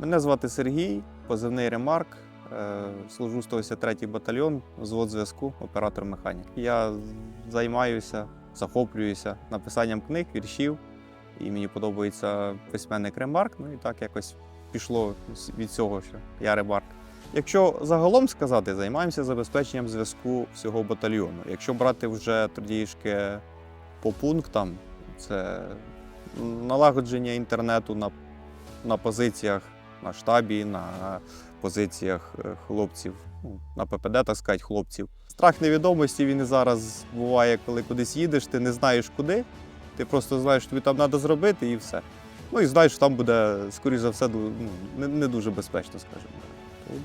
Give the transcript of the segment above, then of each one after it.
Мене звати Сергій, позивний Ремарк. е, Служу 183-й батальйон, звод зв'язку, оператор механік. Я займаюся, захоплююся написанням книг, віршів. І мені подобається письменник Ремарк. Ну і так якось пішло від цього, що я Ремарк. Якщо загалом сказати, займаємося забезпеченням зв'язку всього батальйону. Якщо брати вже трішки по пунктам, це налагодження інтернету на, на позиціях на штабі, на позиціях е, хлопців, ну, на ППД, так сказати, хлопців. Страх невідомості він і зараз буває, коли кудись їдеш, ти не знаєш куди. Ти просто знаєш, що тобі там треба зробити і все. Ну і знаєш, що там буде, скоріш за все, ну, не, не дуже безпечно, скажімо.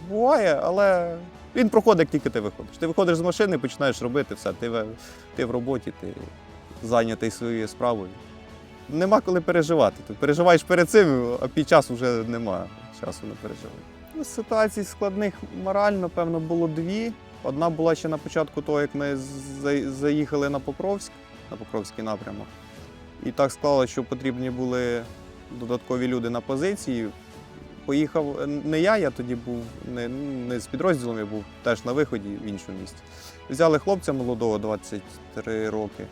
Буває, але він проходить, як тільки ти виходиш. Ти виходиш з машини, починаєш робити все. Ти, ти в роботі, ти зайнятий своєю справою. Нема коли переживати. Ти переживаєш перед цим, а під час вже нема часу не переживати. Ну, ситуацій складних морально, певно, було дві. Одна була ще на початку того, як ми заїхали на Покровськ, на Покровський напрямок. І так склалося, що потрібні були додаткові люди на позиції. Поїхав е, не я, я тоді був не, не з підрозділом, я був теж на виході в іншому місці. Взяли хлопця молодого, 23 роки.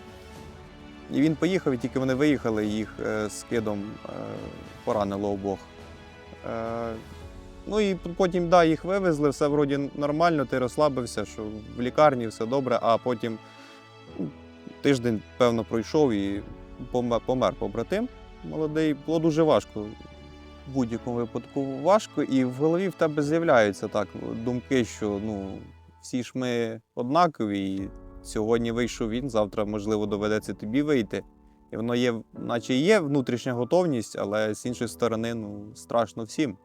І він поїхав, і тільки вони виїхали, їх е, з кидом е, поранило обох. Е, ну і потім, да, їх вивезли, все вроді нормально, ти розслабився, що в лікарні все добре, а потім ну, тиждень, певно, пройшов і помер, побратим молодий. Було дуже важко. В будь-якому випадку важко, і в голові в тебе з'являються так думки, що ну, всі ж ми однакові, і сьогодні вийшов він, завтра, можливо, доведеться тобі вийти. І воно є, наче є внутрішня готовність, але з іншої сторони, ну, страшно всім.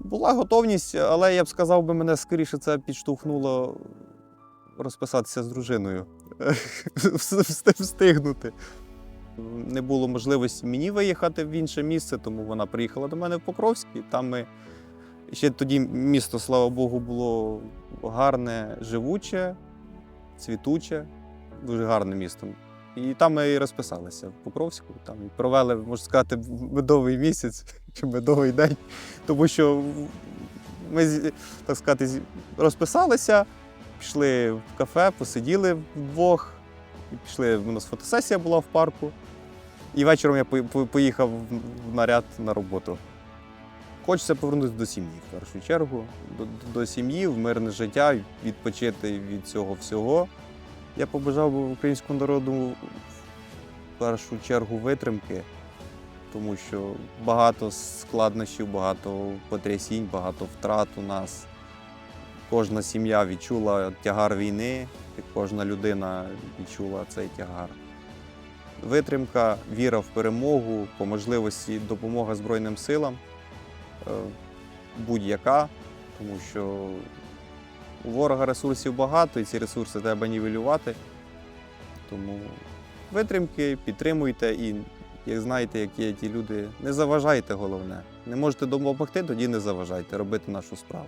Була готовність, але я б сказав, би, мене скоріше це підштовхнуло розписатися з дружиною, встигнути. Не було можливості мені виїхати в інше місце, тому вона приїхала до мене в Покровськ. І там ми ще тоді місто, слава Богу, було гарне, живуче, цвітуче, дуже гарне місто. І там ми і розписалися в Покровську. Там і провели, можна сказати, медовий місяць чи медовий день, тому що ми, так сказати, розписалися, пішли в кафе, посиділи вдвох, і пішли. У нас фотосесія була в парку. І вечором я по- по- поїхав в наряд на роботу. Хочеться повернутися до сім'ї в першу чергу, до, до сім'ї, в мирне життя, відпочити від цього всього. Я побажав би українському народу в першу чергу витримки, тому що багато складнощів, багато потрясінь, багато втрат у нас. Кожна сім'я відчула тягар війни, кожна людина відчула цей тягар. Витримка, віра в перемогу, по можливості допомога Збройним силам будь-яка, тому що у ворога ресурсів багато, і ці ресурси треба нівелювати. Тому витримки, підтримуйте і, як знаєте, які є ті люди, не заважайте головне. Не можете допомогти, тоді не заважайте робити нашу справу.